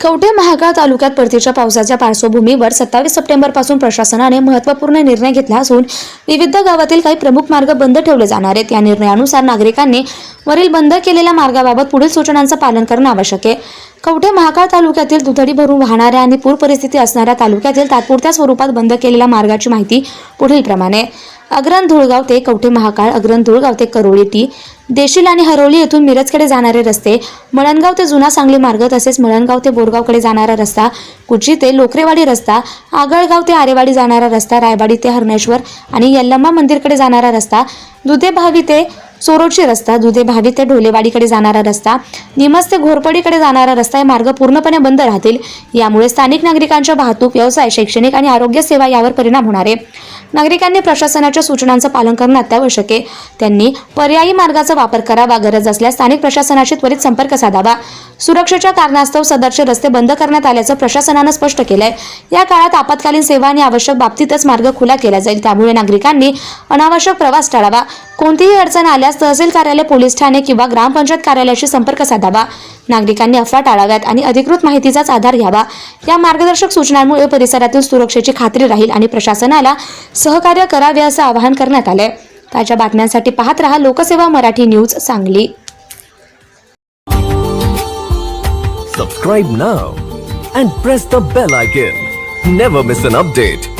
कवठे महाकाळ तालुक्यात परतीच्या पावसाच्या पार्श्वभूमीवर सत्तावीस सप्टेंबरपासून प्रशासनाने महत्त्वपूर्ण निर्णय घेतला असून विविध गावातील काही प्रमुख मार्ग बंद ठेवले जाणार आहेत. या निर्णयानुसार नागरिकांनी वरील बंद केलेल्या मार्गाबाबत पुढील सूचनांचं पालन करणं आवश्यक आहे. कवठे महाकाळ तालुक्यातील दुधडी भरून वाहणाऱ्या आणि पूर परिस्थिती असणाऱ्या तालुक्यातील तात्पुरत्या स्वरूपात बंद केलेल्या मार्गाची माहिती पुढीलप्रमाणे अग्रण धुळगाव ते कवठे महाकाळ अग्रण धुळगाव ते करोळी टी. देशील आणि हरोली येथून मिरजकडे जाणारे रस्ते मळणगाव ते जुना सांगली मार्ग तसेच मळणगाव ते बोरगावकडे जाणारा रस्ता कुची ते लोकरेवाडी रस्ता आगळगाव ते आरेवाडी जाणारा रस्ता रायवाडी ते हरणेश्वर आणि यल्लम्मा मंदिरकडे जाणारा रस्ता दुधेभावी ते सोरोची रस्ता दुधे भावी ते ढोलेवाडीकडे जाणारा रस्ता निमस ते घोरपडीकडे जाणारा रस्ता हे मार्ग पूर्णपणे बंद राहतील. यामुळे स्थानिक नागरिकांच्या वाहतूक व्यवसाय शैक्षणिक आणि आरोग्य सेवा यावर परिणाम होणार आहे. नागरिकांनी प्रशासनाच्या सूचनांचं पालन करणं अत्यावश्यक आहे. त्यांनी पर्यायी मार्गाचा वापर करावा गरज असल्यास स्थानिक प्रशासनाशी त्वरित संपर्क साधावा. सुरक्षेच्या कारणास्तव सदरचे रस्ते बंद करण्यात आल्याचं प्रशासनानं स्पष्ट केलंय. या काळात आपत्कालीन सेवा आणि आवश्यक बाबतीतच मार्ग खुला केला जाईल. त्यामुळे नागरिकांनी अनावश्यक प्रवास टाळावा. कोणतीही अडचण आल्यास तहसील कार्यालय पोलीस ठाणे किंवा ग्रामपंचायत कार्यालयाशी संपर्क साधावा. नागरिकांनी अफवा टाळाव्यात आणि अधिकृत माहितीचाच आधार घ्यावा. या मार्गदर्शक सूचनांमुळे परिसरातील सुरक्षेची खात्री राहील आणि प्रशासनाला सहकार्य करावे असं आवाहन करण्यात आलंय. ताज्या बातम्यांसाठी पाहत रहा Lokseva Marathi news Sangli. Subscribe now and press the bell icon never miss an update